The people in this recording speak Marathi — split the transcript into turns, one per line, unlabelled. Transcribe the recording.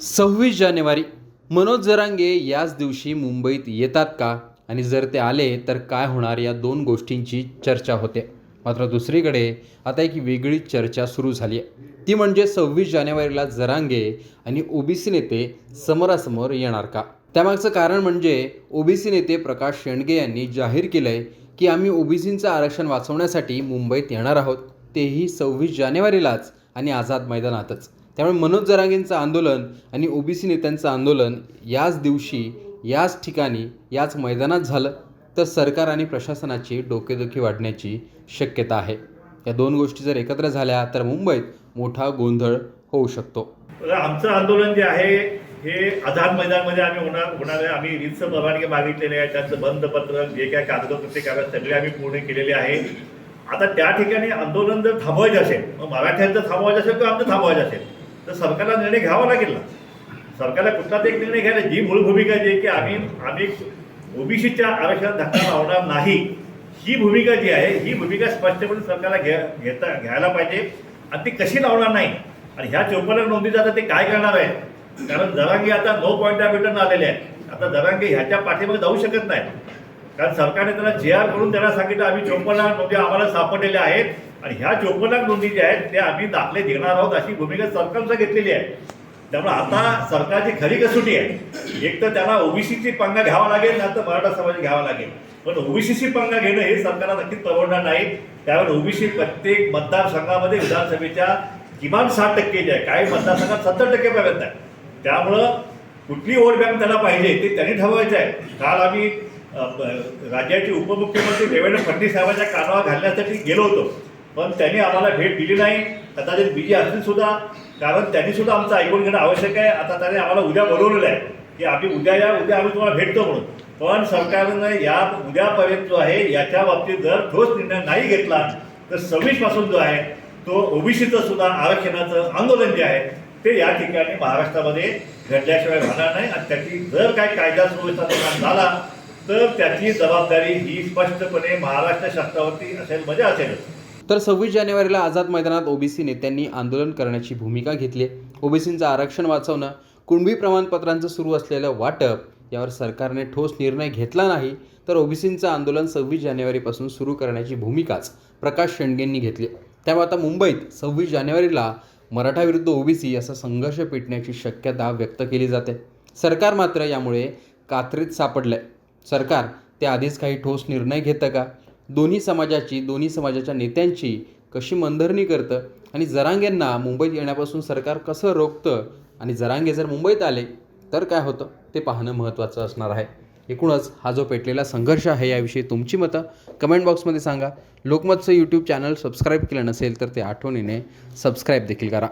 सव्वीस जानेवारी मनोज जरांगे याच दिवशी मुंबईत येतात का? आणि जर ते आले तर काय होणार या दोन गोष्टींची चर्चा होते. मात्र दुसरीकडे आता एक वेगळी चर्चा सुरू झाली आहे ती म्हणजे सव्वीस जानेवारीला जरांगे आणि ओबीसी नेते समोरासमोर येणार का? त्यामागचं कारण म्हणजे ओबीसी नेते प्रकाश शेंडगे यांनी जाहीर केलं आहे की आम्ही ओबीसींचं आरक्षण वाचवण्यासाठी मुंबईत येणार आहोत. तेही सव्वीस जानेवारीलाच आणि आझाद मैदानातच. त्यामुळे मनोज जरांगेंचं आंदोलन आणि ओबीसी नेत्यांचं आंदोलन याच दिवशी याच ठिकाणी याच मैदानात झालं तर सरकार आणि प्रशासनाची डोकेदुखी वाढण्याची शक्यता आहे. या दोन गोष्टी जर एकत्र झाल्या तर मुंबईत मोठा गोंधळ होऊ शकतो.
आमचं आंदोलन जे आहे हे आझाद मैदानमध्ये आम्ही होणार होणार आहे. आम्ही रीतचं परवानगी मागितलेले आहे. त्यांचं बंद पत्र जे काय कागदपत्रे कागद सगळे आम्ही पूर्ण केलेले आहे. आता त्या ठिकाणी आंदोलन जर थांबवायचं असेल मग मराठ्यांचं थांबवायचं असेल किंवा आमचं थांबवायचं असेल तर सरकारला निर्णय घ्यावा लागेल ना. सरकारला कुठला एक निर्णय घ्यायला जी मूळ भूमिका जी आहे की आम्ही आम्ही ओबीसीच्या आरक्षणात धक्का लावणार नाही ही भूमिका जी आहे ही भूमिका स्पष्टपणे सरकारला घ्या घेता घ्यायला पाहिजे. आणि ती कशी लावणार नाही? आणि ह्या चौपन्न नोंदी आता ते काय करणार आहे? कारण जरांगे आता नो पॉईंट ऑफ रिटर्न आलेले आहेत. आता जरांगे ह्याच्या पाठीमागे जाऊ शकत नाही. कारण सरकारने त्याला जे आर करून त्याला सांगितलं आम्ही चोपन्न नोंदी आम्हाला सापडलेल्या आहेत. आणि ह्या चोपन्नाक नोंदी ज्या आहेत त्या आम्ही दाखले देणार आहोत अशी भूमिका सरकारचं घेतलेली आहे. त्यामुळे आता सरकारची खरी कसोटी आहे. एक तर त्याला ओबीसीची पंगा घ्यावा लागेल ना तर मराठा समाज घ्यावा लागेल. पण ओबीसीची पंगा घेणं हे सरकारला नक्कीच परवडणार नाही. त्यामुळे ओबीसी प्रत्येक मतदारसंघामध्ये विधानसभेच्या किमान साठ टक्के जे आहे काही मतदारसंघात सत्तर टक्के पर्यंत आहे. त्यामुळं कुठली वोट बँक त्याला पाहिजे ते त्यांनी ठरवायचं आहे. काल आम्ही राज्याचे उपमुख्यमंत्री देवेंद्र फडणवीस साहेबांच्या कानावर घालण्यासाठी गेलो होतो. पण त्यांनी आम्हाला भेट दिली नाही. कदाचित बिजी असतील सुद्धा. कारण त्यांनी सुद्धा आमचं ऐकून घेणं आवश्यक आहे. आता त्याने आम्हाला उद्या बोलवलेलं आहे की आम्ही उद्या या उद्या आम्ही तुम्हाला भेटतो म्हणून. पण सरकारनं या उद्यापर्यंत जो आहे याच्या बाबतीत जर ठोस निर्णय नाही घेतला तर सव्वीसपासून जो आहे तो ओबीसीचं सुद्धा आरक्षणाचं आंदोलन जे आहे ते या ठिकाणी महाराष्ट्रामध्ये घडल्याशिवाय राहणार नाही. आणि त्याची जर काय कायदा सुव्यवस्था निर्माण झाला तर त्याची जबाबदारी ही स्पष्टपणे महाराष्ट्र शासनावरती असेल म्हणजे असेलच.
तर सव्वीस जानेवारीला आझाद मैदानात ओबीसी नेत्यांनी आंदोलन करण्याची भूमिका घेतली आहे. ओबीसींचं आरक्षण वाचवणं कुणबी प्रमाणपत्रांचं सुरू असलेलं वाटप यावर सरकारने ठोस निर्णय घेतला नाही तर ओबीसींचं आंदोलन सव्वीस जानेवारीपासून सुरू करण्याची भूमिकाच प्रकाश शेंडगेंनी घेतली त्यामुळे आता मुंबईत सव्वीस जानेवारीला मराठा विरुद्ध ओबीसी असा संघर्ष पेटण्याची शक्यता व्यक्त केली जाते. सरकार मात्र यामुळे कात्रीत सापडलंय. सरकार ते आधीच काही ठोस निर्णय घेतं का? दोन्ही समाजाची दोन्ही समाजाच्या नेत्यांची कशी मनधरणी करतं? आणि जरांगेंना मुंबईत येण्यापासून सरकार कसं रोखतं? आणि जरांगे जर मुंबईत आले तर काय होतं? ते पाहणं महत्त्वाचं असणार आहे. एकूणच हा जो पेटलेला संघर्ष आहे याविषयी तुमची मतं कमेंट बॉक्समध्ये सांगा. लोकमतचं यूट्यूब चॅनल सबस्क्राईब केलं नसेल तर ते आठवणीने सबस्क्राईब देखील करा.